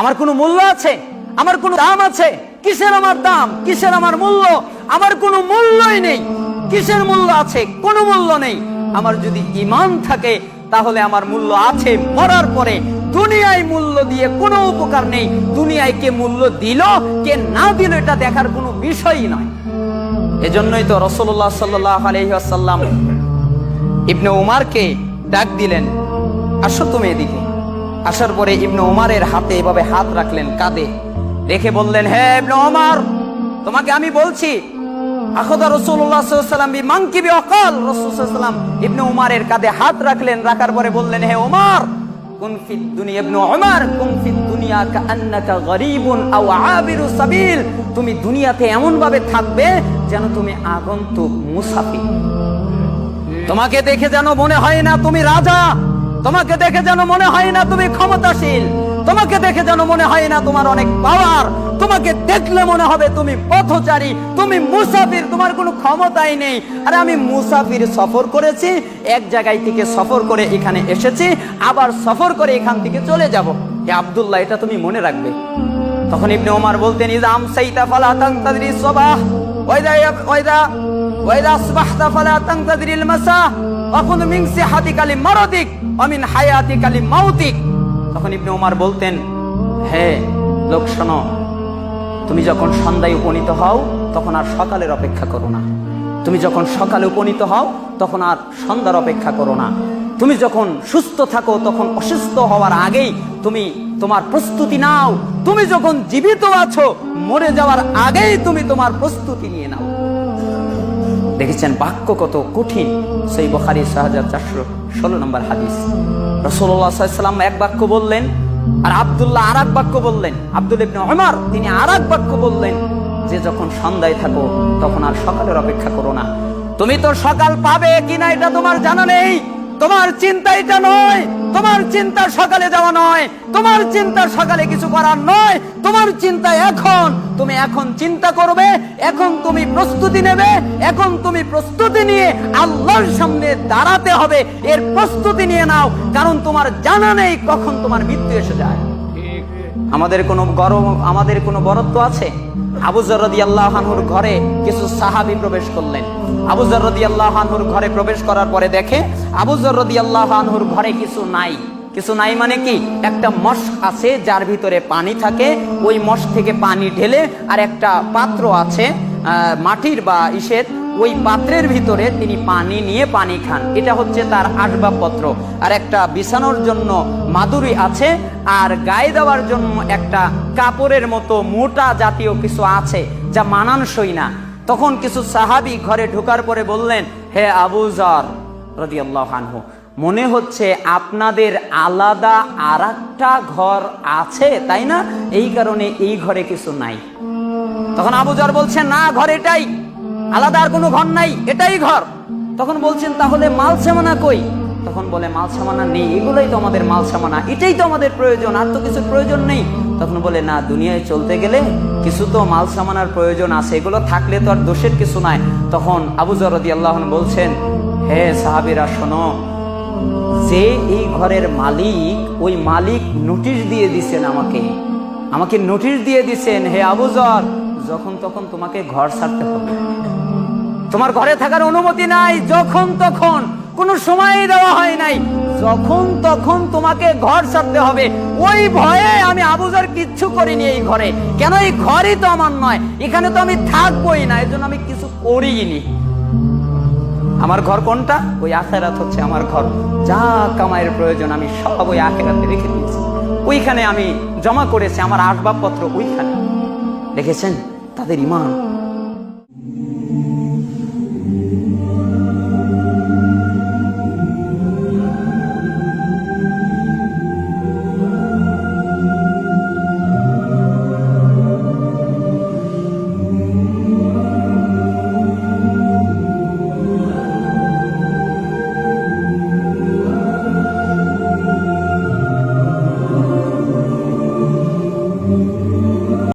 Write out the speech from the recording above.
আমার কোনো মূল্য আছে? আমার কোনো দাম আছে? কিসের আমার দাম? কিসের আমার মূল্য? আমার কোনো মূল্যই নেই। কিসের মূল্য আছে? কোনো মূল্য নেই। আমার যদি ইমান থাকে, তাহলে আমার মূল্য আছে মরার পরে। দুনিয়ায় মূল্য দিয়ে কোনো উপকার নেই। দুনিয়ায় কে মূল্য দিল, কে না দিল, এটা দেখার কোনো বিষয়ই নয়। এজন্যই তো রসল্লাহ সাল্লাহ ইবনে উমারকে ডাক দিলেন, আসো তুমি এদিকে। আসার পরে ইবনে উমারের হাতে এভাবে হাত রাখলেন কাঁধে রেখে বললেন, হে ইবনে উমার, তোমাকে আমি বলছি বি উমারের কাঁধে হাত রাখলেন পরে বললেন, হে দুনিয়া তুমি দুনিয়াতে এমন ভাবে থাকবে যেন তুমি আগন্তুক মুসাফির। তোমাকে দেখে যেন মনে হয় না তুমি রাজা। তোমাকে দেখে যেন মনে হয় না তুমি ক্ষমতাশীল। তোমাকে দেখে যেন মনে হয় না তোমার অনেক পাওয়ার তোমাকে দেখলে মনে হবে তুমি পথচারী, তুমি মুসাফির, তোমার কোনো ক্ষমতাই নেই। আরে আমি মুসাফির সফর করেছি, এক জায়গায় থেকে সফর করে এখানে এসেছি, আবার সফর করে এখান থেকে চলে যাব। হে আব্দুল্লাহ, এটা তুমি মনে রাখবে। তখন ইবনে ওমর বলতেন ইজাম সাইতা ফালা তানতাদরি সবাহ, ওয়াইদা ওয়াইদা ওয়াইদা আসবাহতা ফালা তানতাদরিল মাসা ওয়াকুন মিন সিহাতিকা লিমারাদিক ওয়া মিন হায়াতিকা লিমাউতিক তখন ইবনে ওমর বলতেন, হে, লোক শোনো, তুমি যখন সন্ধ্যায় উপনীত হও, তখন আর সকালের অপেক্ষা করো না। তুমি যখন সকালে উপনীত হও, তখন আর সন্ধ্যার অপেক্ষা করো না। তুমি যখন সুস্থ থাকো, তখন অসুস্থ হওয়ার আগেই তুমি তোমার প্রস্তুতি নাও। তুমি যখন জীবিত আছো, মরে যাওয়ার আগেই তুমি তোমার প্রস্তুতি নিয়ে নাও। দেখেছেন বাক্য কত কঠিন। সেই বখারি হাজার চারশো ষোলো নম্বর হাদিস। রসোল্লা এক বাক্য বললেন, আর আবদুল্লাহ আর বাক্য বললেন। আব্দুল ইবনে তিনি আর বাক্য বললেন, যে যখন সন্ধ্যায় থাকো, তখন আর সকালের অপেক্ষা করো না। তুমি তো সকাল পাবে কিনা, এটা তোমার জানা নেই। তোমার চিন্তা এটা নয়। তোমার চিন্তা সকালে যাওয়া নয়, তোমার চিন্তা সকালে কিছু করার নয়, তোমার চিন্তা এখন। তুমি এখন চিন্তা করবে, এখন তুমি প্রস্তুতি নেবে, এখন তুমি প্রস্তুতি নিয়ে আল্লাহর সামনে দাঁড়াতে হবে। এর প্রস্তুতি নিয়ে নাও, কারণ তোমার জানা নেই কখন তোমার মৃত্যু এসে যায়। আমাদের কোনো গরম, আমাদের কোনো বরত্ব আছে? আবুজর রদি আল্লাহানুর ঘরে কিছু সাহাবি প্রবেশ করলেন। আবুজর রদি আল্লাহানুর ঘরে প্রবেশ করার পরে দেখে আবুজর রদি আল্লাহানুর ঘরে কিছু নাই। কিছু নাই মানে কি? একটা মস্ক আছে যার ভিতরে পানি থাকে। ওই মস্ক থেকে পানি ঢেলে আর একটা পাত্র আছে মাটির বা ইসের ওই পাত্রের ভিতরে তিনি পানি নিয়ে পানি খান। এটা হচ্ছে তার আসবাবপত্র। আর একটা বিছানোর জন্য মাদুরি আছে, আর গায়ে দেওয়ার জন্য একটা কাপড়ের মতো মোটা জাতীয় কিছু আছে, যা মানানসই না। তখন কিছু সাহাবি ঘরে ঢোকার পরে বললেন, হে আবুজার রদিয়াল্লাহ আনহু, মনে হচ্ছে আপনাদের আলাদা আর ঘর আছে, তাই না? এই কারণে এই ঘরে কিছু নাই। তখন আবু আবুজার বলছেন না, ঘর এটাই। আলাদা আর কোনো ঘর নাই, এটাই ঘর। তখন বলছেন, তাহলে মাল সামানা কই? তখন বলে, মাল সামানা নেই, এগুলোই তো আমাদের মাল সামানা, এটাই তো আমাদের প্রয়োজন, আর তো কিছু প্রয়োজন নেই। তখন বলে, না, দুনিয়ায় চলতে গেলে কিছু তো মাল সামানার প্রয়োজন আছে, এগুলো থাকলে তো আর দোষের কিছু নাই। তখন আবু জরদি আল্লাহ বলছেন, হে সাহাবিরা, শোনো, যে এই ঘরের মালিক ওই মালিক নোটিশ দিয়ে দিছেন আমাকে। আমাকে নোটিশ দিয়ে দিছেন, হে আবুজর যখন তখন তোমাকে ঘর ছাড়তে হবে। তোমার ঘরে থাকার অনুমতি নাই, যখন তখন, কোনো সময় দেওয়া হয় নাই। যখন তখন তোমাকে ঘর ছাড়তে হবে। ওই ভয়ে আমি আবুজার কিচ্ছু করিনি এই ঘরে। কেন এই ঘরই তো আমার নয়? এখানে তো আমি থাকবোই না এর জন্য আমি কিছু করিনি। আমার ঘর কোনটা? ওই আখেরাত হচ্ছে আমার ঘর। যা কামাইয়ের প্রয়োজন, আমি সব ওই আখেরাতে রেখে দিয়েছি। ওইখানে আমি জমা করেছি আমার আসবাবপত্র, ওইখানে। দেখেছেন? তাদের ইমান